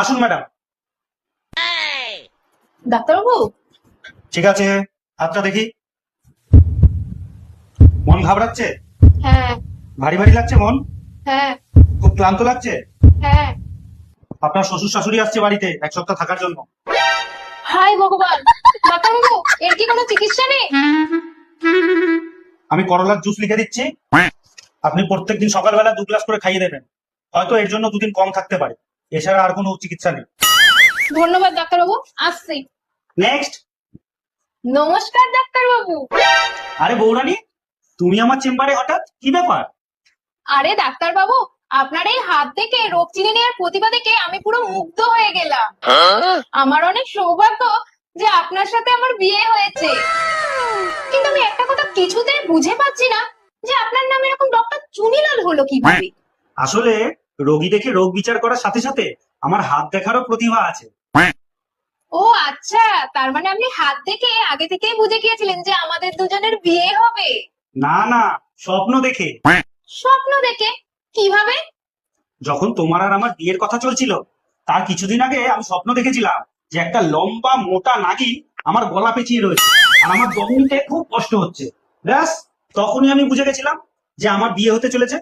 আসুন ম্যাডাম। ডাক্তারবাবু? ঠিক আছে হাতটা দেখি। মন ঘাবড়াচ্ছে? হ্যাঁ। ভারী ভারী লাগছে মন? হ্যাঁ। খুব ক্লান্ত লাগছে? হ্যাঁ। আপনার শ্বশুর শাশুড়ি আসছে বাড়িতে এক সপ্তাহ থাকার জন্য। হাই ভগবান! ডাক্তারবাবু এর কি কোনো চিকিৎসা নেই? আমি করলার জুস লিখে দিচ্ছি। আপনি প্রত্যেকদিন সকালবেলা দু গ্লাস করে খাইয়ে দেবেন। হয়তো এর জন্য দুদিন কম থাকতে পারে। এছাড়া আর কোনো চিকিৎসা নেই। ধন্যবাদ ডাক্তারবাবু। আসছি। নেক্সট নমস্কার ডাক্তারবাবু। আরে বৌরানী তুমি আমার চেম্বারে হঠাৎ? কি ব্যাপার? আরে ডাক্তারবাবু আপনার এই হাত দেখে রোগ চিনে নেওয়ার প্রতিভা দেখে আমি পুরো মুগ্ধ হয়ে গেলাম। আমার অনেক সৌভাগ্য যে আপনার সাথে আমার বিয়ে হয়েছে। কিন্তু আমি একটা কথা কিছুতেই বুঝে পাচ্ছি না যে আপনার নামে এরকম ডক্টর চুনিলাল হলো কীভাবে? আসলে রোগী দেখে রোগ বিচার করার সাথে সাথে আমার হাত দেখারও প্রতিভা আছে। ও আচ্ছা তার মানে আপনি হাত দেখে আগে থেকেই বুঝে গিয়েছিলেন যে আমাদের দুজনের বিয়ে হবে? না না স্বপ্ন দেখে। স্বপ্ন দেখে? কীভাবে? যখন তোমার আর আমার বিয়ের কথা চলছিল তার কিছুদিন আগে আমি স্বপ্ন দেখেছিলাম যে একটা লম্বা মোটা নাগি আমার গলা পেঁচিয়ে রয়েছে। আর আমার দমনিতে খুব কষ্ট হচ্ছে। ব্যাস তখনই আমি বুঝে গেছিলাম যে আমার বিয়ে হতে চলেছে।